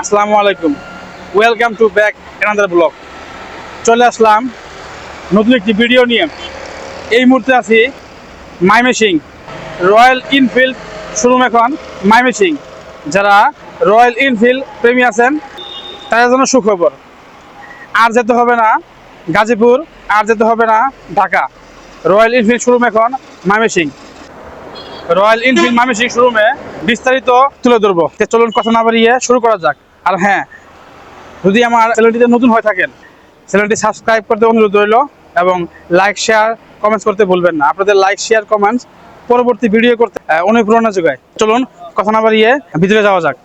আসসালামু আলাইকুম। Welcome to back another blog চলে আসলাম নতুন একটি ভিডিও নিয়ে। এই মুহূর্তে আছি মাইমেসিং রয়্যাল ইনফিল্ড শোরুম এখন মাইমেসিং যারা রয়্যাল ইনফিল্ড প্রেমী আছেন, তাদের জন্য সুখবর। আর যেতে হবে না গাজীপুর, আর যেতে হবে না ঢাকা। রয়্যাল ইনফিল্ড শোরুম এখন মাইমেসিং রয়্যাল ইনফিল্ড মামেসিং শোরুমে বিস্তারিত তুলে ধরবো। চলুন কথা না বাড়িয়ে শুরু করা যাক। আর হ্যাঁ যদি আমার চ্যানেলটিতে নতুন হয়ে থাকেন, চ্যানেলটি সাবস্ক্রাইব করতে অনুরোধ রইল এবং লাইক শেয়ার কমেন্টস করতে ভুলবেন না। আপনাদের লাইক শেয়ার কমেন্টস পরবর্তী ভিডিও করতে অনুপ্রেরণা যোগায়। চলুন, কথা না বাড়িয়ে ভিতরে যাওয়া যাক।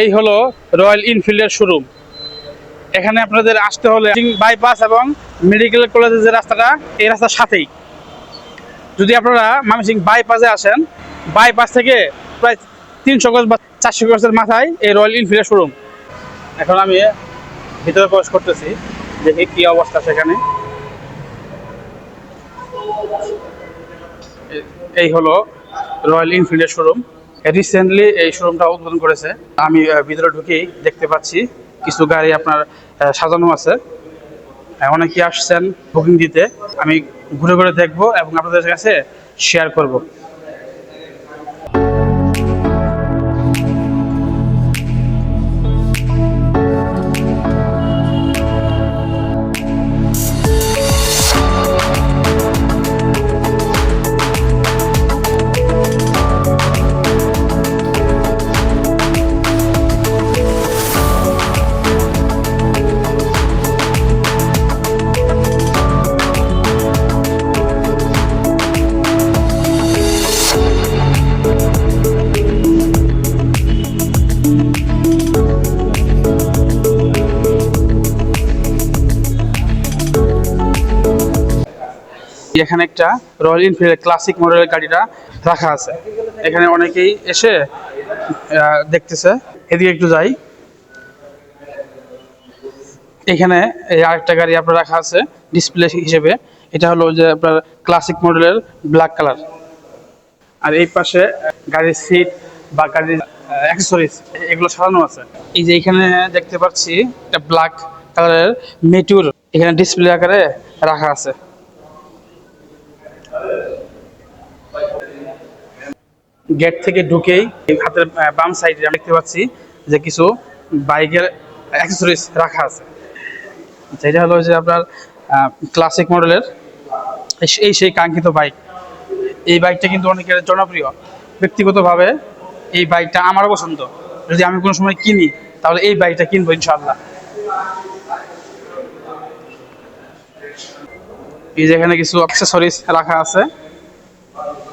এই হলো রয়্যাল ইনফিল্ডের শোরুম। এখানে আপনাদের আসতে হলে বাইপাস এবং মেডিকেল কলেজের যে রাস্তাটা, এই রাস্তার সাথেই। যদি আপনারা মামসিং বাইপাসে আসেন বাইপাস থেকে প্রায় তিনশো গজ বা চারশো গজের মাথায় এই রয়্যাল এনফিল্ডের শোরুম এখন আমি ভিতরে প্রবেশ করতেছি দেখি কি অবস্থা সেখানে। এই হলো রয়্যাল এনফিল্ডের শোরুম রিসেন্টলি এই শোরুমটা উদ্বোধন করেছে। আমি ভিতরে ঢুকেই দেখতে পাচ্ছি কিছু গাড়ি আপনার সাজানো আছে। আহ, অনেকেই আসছেন বুকিং দিতে। আমি ঘুরে ঘুরে দেখব এবং আপনাদের কাছে শেয়ার করব। এখানে একটা রয়্যাল এনফিল্ড ক্লাসিক মডেলের গাড়িটা রাখা আছে। এখানে অনেকেই এসে দেখতেছে। এদিকে একটু যাই। এখানে এই আরেকটা গাড়ি আপনার রাখা আছে ডিসপ্লে হিসেবে। এটা হলো যে আপনার ক্লাসিক মডেলের ব্ল্যাক কালার আর এই পাশে গাড়ির সিট বা গাড়ির অ্যাক্সেসরিজ এগুলো সাজানো আছে। এই যে এখানে দেখতে পাচ্ছি একটা ব্ল্যাক কালারের মেটুর এখানে ডিসপ্লে আকারে রাখা আছে। গেট থেকে ঢুকেই হাতের বাম সাইডে আমি দেখতে পাচ্ছি যে কিছু বাইকের অ্যাক্সেসরিজ রাখা আছে। যেটা হলো যে আপনার ক্লাসিক মডেলের এই সেই কাঙ্ক্ষিত বাইক এই বাইকটা কিন্তু অনেকের জনপ্রিয়। ব্যক্তিগতভাবে এই বাইকটা আমারও পছন্দ। যদি আমি কোনো সময় কিনি, তাহলে এই বাইকটা কিনবো ইনশাল্লাহ এই যেখানে কিছু অ্যাক্সেসরিজ রাখা আছে।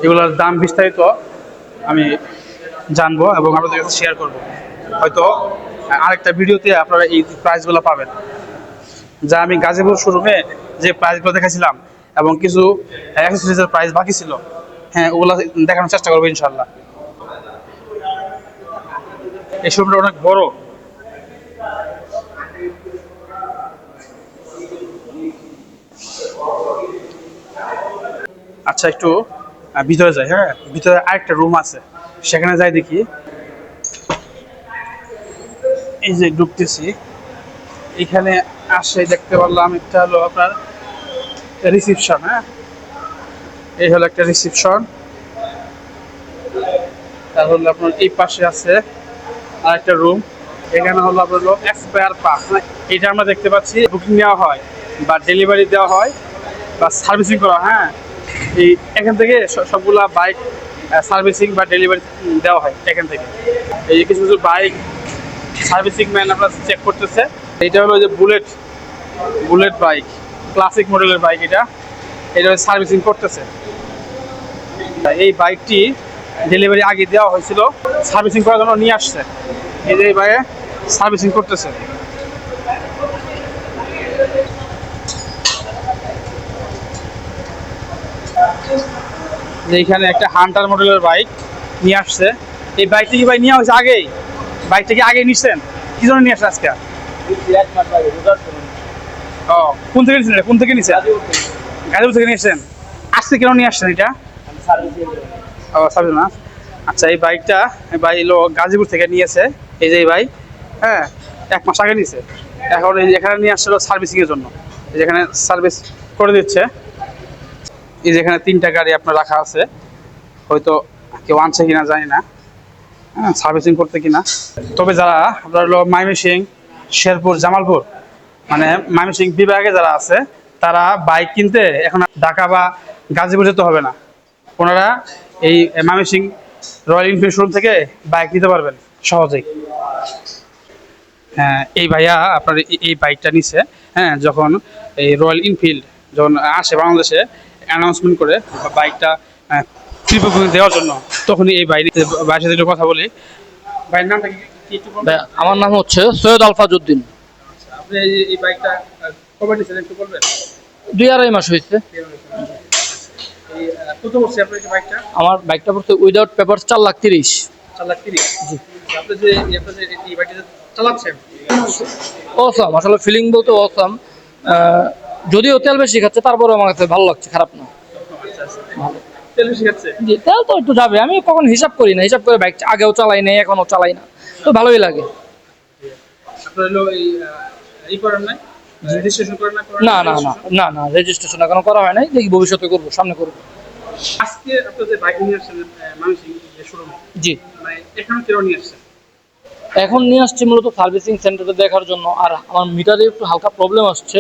এগুলোর দাম বিস্তারিত আমি জানব এবং আপনাদের কাছে শেয়ার করব। হয়তো আরেকটা ভিডিওতে আপনারা এই প্রাইসগুলো পাবেন। যা আমি গাজীপুর শোরুমে যে প্রাইসগুলো দেখাছিলাম এবং কিছু অ্যাক্সেসরিজের প্রাইস বাকি ছিল হ্যাঁ ওগুলো দেখানোর চেষ্টা করব ইনশাল্লাহ এই শোরুমটা অনেক বড়। আচ্ছা একটু ভিতরে যাই হ্যাঁ? ভিতরে আরেকটা রুম আছে। সেখানে যাই দেখি। এই যে ঢুকতেছি। এখানে আসে দেখতে পারলাম একটা হলো আপনার রিসিপশন হ্যাঁ? এই হলো একটা রিসিপশন তার হলো আপনার এই পাশে আছে আর একটা রুম এখানে হলো আপনার এক্সপায়ার পাস এটা আমরা দেখতে পাচ্ছি। বুকিং নেওয়া হয় বা ডেলিভারি দেওয়া হয় বা সার্ভিসিং করা হ্যাঁ? এই এখান থেকে সবগুলা বাইক সার্ভিসিং বা ডেলিভারি দেওয়া হয় এখান থেকে। এই যে কিছু কিছু বাইক সার্ভিসিং ম্যান আপনার চেক করতেছে। এটা হলো যে বুলেট বুলেট বাইক ক্লাসিক মডেলের বাইক এটা। এটা সার্ভিসিং করতেছে। এই বাইকটি ডেলিভারি আগে দেওয়া হয়েছিল। সার্ভিসিং করার জন্য নিয়ে আসছে। এই যে এই বাইকে সার্ভিসিং করতেছে। যে এখানে একটা হান্টার মডেলের বাইক নিয়ে আসছে। এই বাইকটি কি ভাই নিয়ে হয়েছে আগেই। বাইকটা কি আগে নিচ্ছেন কি জন্য নিয়ে আসছে আজকে? ও, কোন থেকে নিচ্ছেন? কোন থেকে নিচ্ছেন গাজীপুর থেকে নিয়েছেন। আজকে কেন নিয়ে আসছেন এটা? ও সার্ভিস না আচ্ছা এই বাইকটা ভাই এলো গাজীপুর থেকে নিয়েছে। এই যে ভাই হ্যাঁ এক মাস আগে নিয়েছে এখন এই যে এখানে নিয়ে আসছিল সার্ভিসিংয়ের জন্য। যেখানে সার্ভিস করে দিচ্ছে। এই যেখানে তিনটা গাড়ি আপনার রাখা আছে। হয়তো কেউ আনছে কিনা জানি না। হ্যাঁ সার্ভিসিং করতে কিনা। তবে যারা, আপনার হলো মাইমিসিং শেরপুর, জামালপুর মানে মাইমিসিং বিভাগে যারা আছে, তারা বাইক কিনতে এখন ঢাকা বা গাজীপুর যেতে হবে না। ওনারা এই ময়মনসিং রয়্যাল এনফিল্ড শোরুম থেকে বাইক নিতে পারবেন, সহজেই। হ্যাঁ এই ভাইয়া আপনার এই- এই বাইকটা নিছে। হ্যাঁ যখন এই রয়্যাল এনফিল্ড যখন আসে বাংলাদেশে অ্যানাউন্সমেন্ট করে বাইকটা দেওয়ার জন্য তখনই এই বাইক বাইরের সাথে একটু কথা বলি। বাইরের নামটা কি আমার নাম হচ্ছে সৈয়দ আলফাজউদ্দিন। আপনি এই- বাইকটা কবে নিয়েছেন একটু বলবেন? দুই আড়াই মাস হয়েছে। আমার বাইকটা পড়ছে উইদাউট পেপার চার লাখ তিরিশ। চার লাখ তিরিশ? এই- আপনি যে এই বাইকটা চালাচ্ছেন? অসাম আসলে ফিলিং বলতে অসাম যদিও তেল বেশি খাচ্ছে তারপরে আমার কাছে ভালো লাগছে খারাপ না। তেল জি তেল তো একটু যাবে আমি কখন হিসাব করি না হিসাব করে বাইক আগেও চালাই নাই এখনও চালাই না তো ভালোই লাগে। না না না না না রেজিস্ট্রেশন এখনও করা হয় নাই দেখি ভবিষ্যতে করব সামনে করব। আজকে আপনি বাইক নিয়ে আসছেন শোরুমে জি। মানে এখানে কেন নিয়ে আসছেন? এখন নিয়ে আসছি মূলত সার্ভিসিং সেন্টারে দেখার জন্য আর আমার মিটারে একটু হালকা প্রবলেম আসছে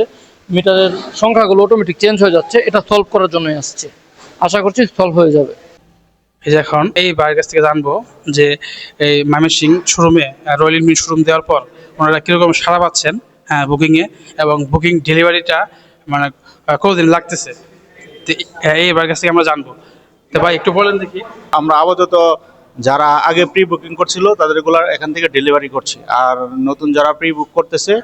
মিটারের সংখ্যাগুলো অটোমেটিক চেঞ্জ হয়ে যাচ্ছে এটা সলভ করার জন্যই আসছে। আশা করছি সলভ হয়ে যাবে। এই যে এখন এই বাইরের কাছ থেকে জানব যে এই ময়মনসিং শোরুমে রয়্যাল এনফিল্ড শোরুম দেওয়ার পর ওনারা কীরকম সাড়া পাচ্ছেন হ্যাঁ বুকিংয়ে এবং বুকিং ডেলিভারিটা মানে কতদিন লাগতেছে? তো এই- এই কাছ থেকে আমরা জানব। তো ভাই একটু বলেন দেখি। আমরা আপাতত যারা আগে প্রি বুকিং করছিল তাদের এগুলার এখান থেকে ডেলিভারি করছি। আর নতুন যারা প্রি বুক করতেছে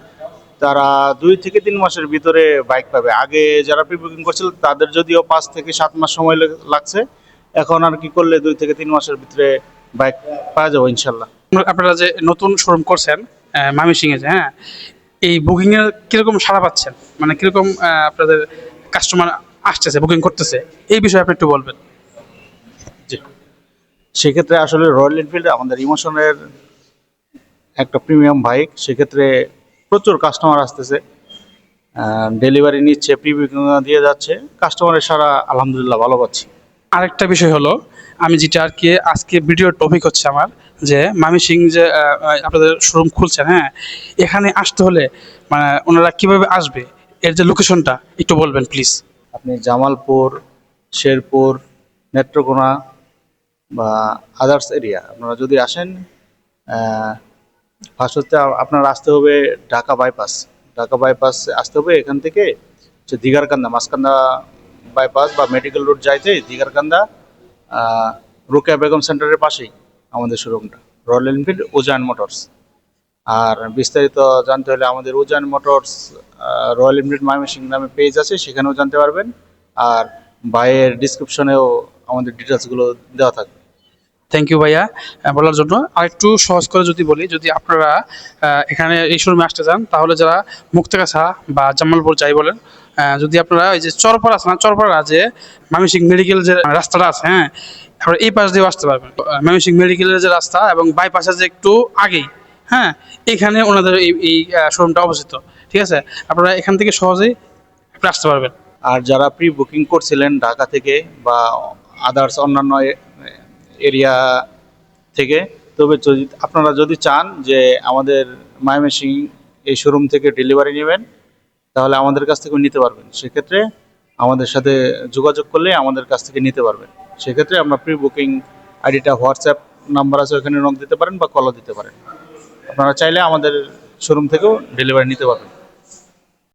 তারা দুই থেকে তিন মাসের ভিতরে বাইক পাবে। আগে যারা প্রি বুকিং করছিল তাদের যদিও পাঁচ থেকে সাত মাস সময় লেগ- লাগছে এখন আর কি করলে দুই থেকে তিন মাসের ভিতরে বাইক পাওয়া যাবে ইনশাল্লাহ। আপনারা যে নতুন শোরুম করছেন মামিসিংয়ে যে হ্যাঁ এই বুকিংয়ের কীরকম সাড়া পাচ্ছেন? মানে কীরকম আপনাদের কাস্টমার আসতেছে বুকিং করতেছে? এই বিষয়ে আপনি একটু বলবেন। জি। সেক্ষেত্রে আসলে রয়্যাল এনফিল্ড আমাদের ইমোশনের একটা প্রিমিয়াম বাইক সেক্ষেত্রে প্রচুর কাস্টমার আসতেছে। ডেলিভারি নিচ্ছে প্রি বুকিং দিয়ে যাচ্ছে। কাস্টমারের সারা আলহামদুলিল্লাহ ভালো পাচ্ছি। আরেকটা বিষয় হলো আমি যেটা আর কি আজকে ভিডিওর টপিক হচ্ছে আমার যে মামি সিং যে আপনাদের শোরুম খুলছেন হ্যাঁ এখানে আসতে হলে মানে ওনারা কীভাবে আসবে এর যে লোকেশনটা একটু বলবেন প্লিজ আপনি জামালপুর শেরপুর নেত্রকোনা বা আদার্স এরিয়া আপনারা যদি আসেন ফার্স্ট আপনার আসতে হবে ঢাকা বাইপাস ঢাকা বাইপাস আসতে হবে এখান থেকে হচ্ছে দিগারকান্দা মাসকান্দা বাইপাস বা মেডিকেল রোড যাইতে দিগারকান্দা আহ, রোকেয়া বেগম সেন্টারের পাশেই আমাদের শোরুমটা রয়্যাল এনফিল্ড ওজান মোটরস আর বিস্তারিত জানতে হলে আমাদের Ujan motors Royal Enfield Mymensingh নামে পেজ আছে সেখানেও জানতে পারবেন। আর বাইয়ের ডিসক্রিপশনেও আমাদের ডিটেলসগুলো দেওয়া থাকবে। থ্যাংক ইউ ভাইয়া। বলার জন্য আর একটু সহজ করে যদি বলি, যদি আপনারা এখানে এই শোরুমে আসতে চান, তাহলে যারা মুক্তগাছা বা জামালপুর যাই বলেন যদি আপনারা এই যে চরপাড়া আছে না চরপাড়া যে মামিসিং মেডিকেল যে রাস্তাটা আছে হ্যাঁ আপনারা এই পাশ দিয়েও আসতে পারবেন। মামিসিং মেডিকেলের যে রাস্তা এবং বাইপাসের যে একটু আগেই হ্যাঁ এখানে ওনাদের এই এই শোরুমটা অবস্থিত, ঠিক আছে? আপনারা এখান থেকে সহজেই আসতে পারবেন। আর যারা প্রি বুকিং করছিলেন ঢাকা থেকে বা আদার্স অন্যান্য এরিয়া থেকে। তবে যদি আপনারা যদি চান যে আমাদের মায়মেসিং এই শোরুম থেকে ডেলিভারি নেবেন, তাহলে আমাদের কাছ থেকে নিতে পারবেন। সেক্ষেত্রে আমাদের সাথে যোগাযোগ করলে আমাদের কাছ থেকে নিতে পারবেন। সেক্ষেত্রে আমরা প্রি বুকিং আইডিটা হোয়াটসঅ্যাপ নাম্বার আছে ওখানে নক দিতে পারেন বা কলও দিতে পারেন। আপনারা চাইলে আমাদের শোরুম থেকেও ডেলিভারি নিতে পারবেন।